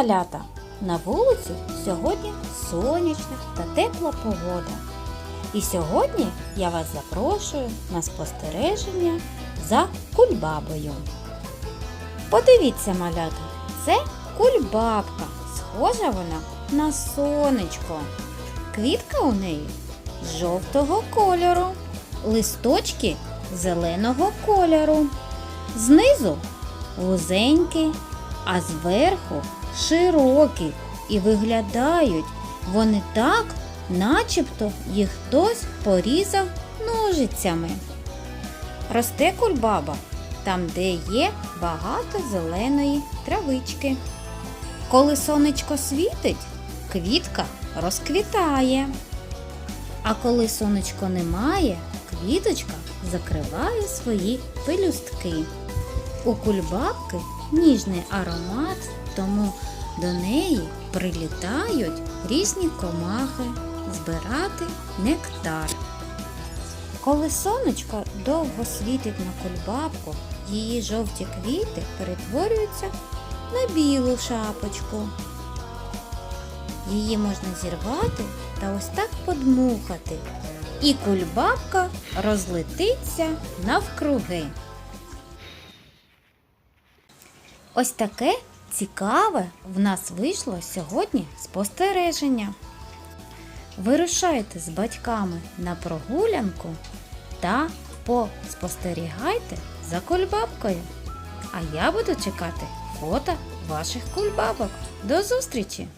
малята! На вулиці сьогодні сонячна та тепла погода. І сьогодні я вас запрошую на спостереження за кульбабою. Подивіться, малята, це кульбабка. Схожа вона на сонечко. Квітка у неї жовтого кольору, листочки зеленого кольору. Знизу вузенький, а зверху широкі і виглядають вони так, начебто їх хтось порізав ножицями. Росте кульбаба там, де є багато зеленої травички. Коли сонечко світить, квітка розквітає. А коли сонечко немає, квіточка закриває свої пелюстки. У кульбабки ніжний аромат, тому до неї прилітають різні комахи збирати нектар. Коли сонечко довго світить на кульбабку, її жовті квіти перетворюються на білу шапочку. Її можна зірвати та ось так подмухати, і кульбабка розлетиться навкруги. Ось таке цікаве в нас вийшло сьогодні спостереження. Вирушайте з батьками на прогулянку та поспостерігайте за кульбабкою. А я буду чекати фото ваших кульбабок. До зустрічі!